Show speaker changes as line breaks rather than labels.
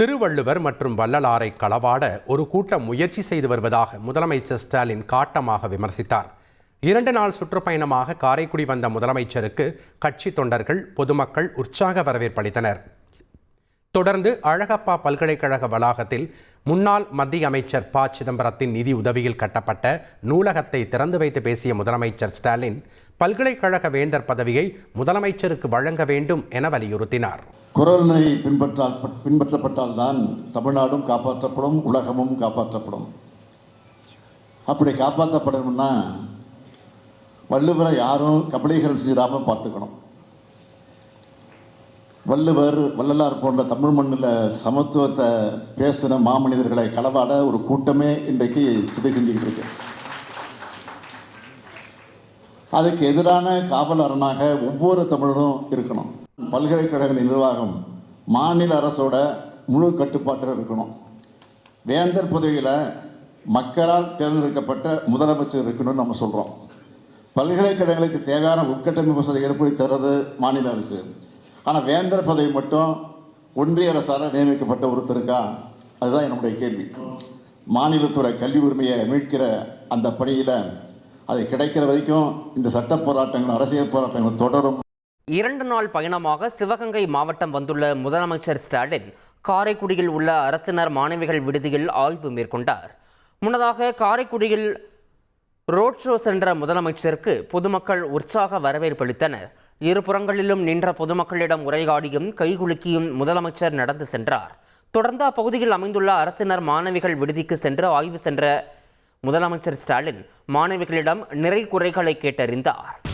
திருவள்ளுவர் மற்றும் வள்ளலாரை களவாட ஒரு கூட்டம் முயற்சி செய்து வருவதாக முதலமைச்சர் ஸ்டாலின் காட்டமாக விமர்சித்தார். இரண்டு நாள் சுற்றுப்பயணமாக காரைக்குடி வந்த முதலமைச்சருக்கு கட்சி தொண்டர்கள் பொதுமக்கள் உற்சாக வரவேற்பளித்தனர் தொடர்ந்து அழகப்பா பல்கலைக்கழக வளாகத்தில் முன்னாள் மத்திய அமைச்சர் ப. சிதம்பரத்தின் நிதி உதவியில் கட்டப்பட்ட நூலகத்தை திறந்து வைத்து பேசிய முதலமைச்சர் ஸ்டாலின் பல்கலைக்கழக வேந்தர் பதவியை முதலமைச்சருக்கு வழங்க வேண்டும் என வலியுறுத்தினார்.
குரல்னை பின்பற்றால் பின்பற்றப்பட்டால்தான் தமிழ்நாடும் காப்பாற்றப்படும் உலகமும் காப்பாற்றப்படும். அப்படி காப்பாற்றப்படணும்னா வள்ளுவரை யாரும் கபலீகரம் செய்யாமல் பார்த்துக்கணும். வள்ளுவர் வள்ளலார் போன்ற தமிழ் மண்ணில் சமத்துவத்தை பேசின மாமனிதர்களை களவாட ஒரு கூட்டமே இன்றைக்கு சிதை செஞ்சுக்கிட்டு இருக்கு. அதுக்கு எதிரான காவல் அரணாக ஒவ்வொரு தமிழரும் இருக்கணும். பல்கலைக்கழக நிர்வாகம் மாநில அரசோட முழு கட்டுப்பாட்டில் இருக்கணும். வேந்தர் பதவியில் மக்களால் தேர்ந்தெடுக்கப்பட்ட முதலமைச்சர் இருக்கணும்னு நம்ம சொல்கிறோம் பல்கலைக்கழகங்களுக்கு தேவையான உட்கட்டமைப்பு வசதி ஏற்படுத்தி தர்றது மாநில அரசு. ஆனால் வேந்தர் பதவி மட்டும் ஒன்றிய அரசால் நியமிக்கப்பட்ட ஒருத்தருக்கா அதுதான் என்னுடைய கேள்வி. மாநிலத்துறை கல்வி உரிமையை மீட்கிற அந்த பணியில் அது கிடைக்கிற வரைக்கும் இந்த சட்ட போராட்டங்கள் அரசியல் போராட்டங்கள் தொடரும்.
இரண்டு நாள் பயணமாக சிவகங்கை மாவட்டம் வந்துள்ள முதலமைச்சர் ஸ்டாலின் காரைக்குடியில் உள்ள அரசினர் மாணவிகள் விடுதியில் ஆய்வு மேற்கொண்டார். முன்னதாக காரைக்குடியில் ரோட் ஷோ சென்ற முதலமைச்சருக்கு பொதுமக்கள் உற்சாக வரவேற்பளித்தனர் இருபுறங்களிலும் நின்ற பொதுமக்களிடம் உரையாடியும் கைகுலுக்கியும் முதலமைச்சர் நடந்து சென்றார். தொடர்ந்து அப்பகுதியில் அமைந்துள்ள அரசினர் மாணவிகள் விடுதிக்கு சென்று ஆய்வு சென்ற முதலமைச்சர் ஸ்டாலின் மாணவிகளிடம் நிறை குறைகளை கேட்டறிந்தார்.